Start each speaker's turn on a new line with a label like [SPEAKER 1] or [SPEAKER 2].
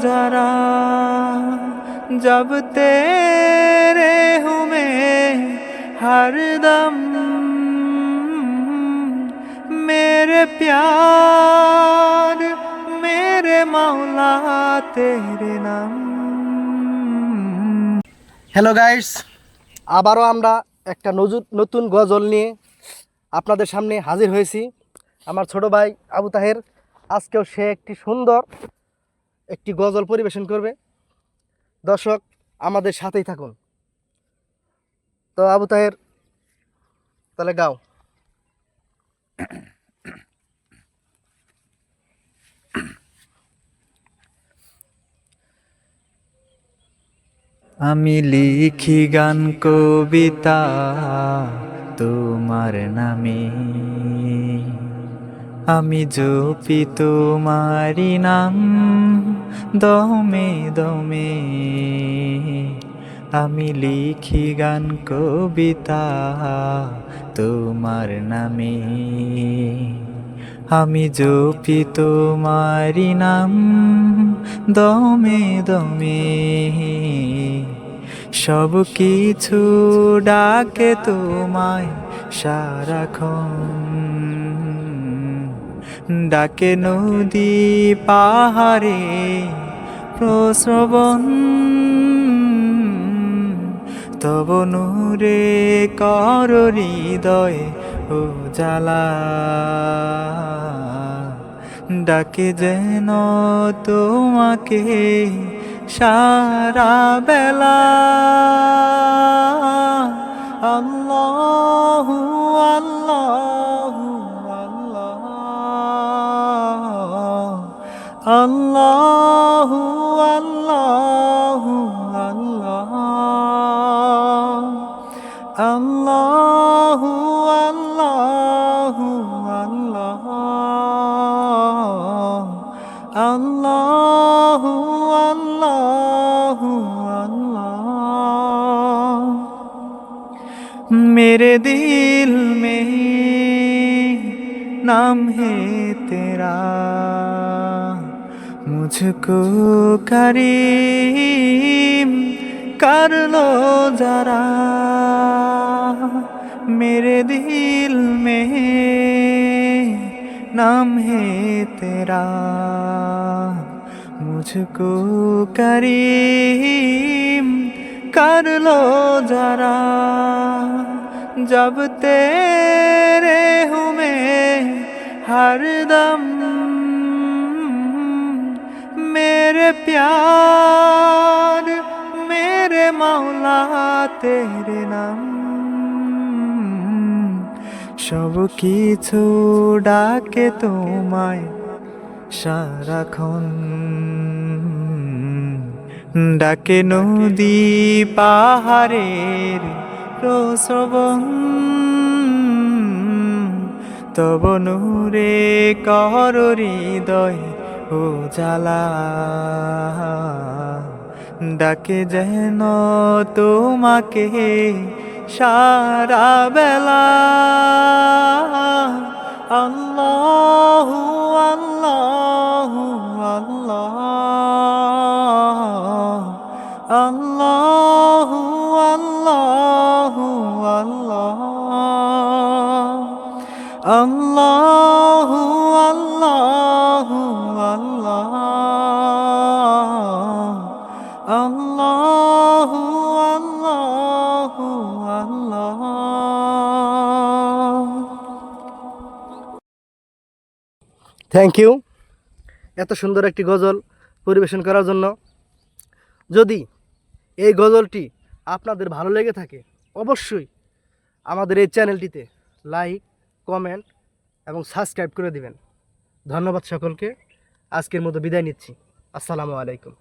[SPEAKER 1] जरा जब तेरे हूँ मैं हरदम मेरे प्यार मेरे मौला तेरे नाम
[SPEAKER 2] হ্যালো গাইস আবারও আমরা একটা নজু- নতুন গজল নিয়ে আপনাদের সামনে হাজির হয়েছি আমার ছোট ভাই আবু তাহের আজকেও সে একটি সুন্দর একটি গজল পরিবেশন করবে। দর্শক, আমাদের সাথেই থাকুন। তো আবু তাহের, তাহলে গাও।
[SPEAKER 1] আমি লিখি গান, কবিতা তোমার নামে। আমি জপি তোমারি নাম। দমে দমে। আমি লিখি গান, কবিতা তোমার নামে। আমি জপি তোমারি নাম, দমে দমে। সব কিছু ডাকে তোমায় সারাক্ষণ। ডাকে নদী পাহাড়ে প্রশ্রবণ তব নূরে কর হৃদয় ও জ্বালা ডাকে যেন তোমাকে সারা বেলা। আল্লাহু আল্লাহ আল্লাহ আল্লাহ আল্লাহ আল্লাহ আল্লাহ আল্লাহ আল্লাহ আল্লাহ মেরে দিল মে নাম হে তেরা मुझको करीम कर लो जरा मेरे दिल में नाम है तेरा मुझको करीम कर लो जरा जब तेरे हूँ मैं हरदम मेरे प्यार मेरे मौला तेरे नाम সব কিছু ডাকে তোমায় সারাক্ষণ ডাকে নদী পাহাড়ের প্রসবন তব নূরে কর হৃদয় ও জ্বালা ডাকে যেন তোমাকে সারা বেলা। আল্লাহু আল্লাহু আল্লাহ। আল্লাহু আল্লাহু আল্লাহ। আল্লাহু
[SPEAKER 2] থ্যাংক ইউ এত সুন্দর একটি গজল পরিবেশন করার জন্য। যদি এই গজলটি আপনাদের ভালো লেগে থাকে, অবশ্যই আমাদের এই চ্যানেলটিতে লাইক কমেন্ট এবং সাবস্ক্রাইব করে দিবেন। ধন্যবাদ সকলকে। আজকের মতো বিদায় নিচ্ছি। আসসালামু আলাইকুম।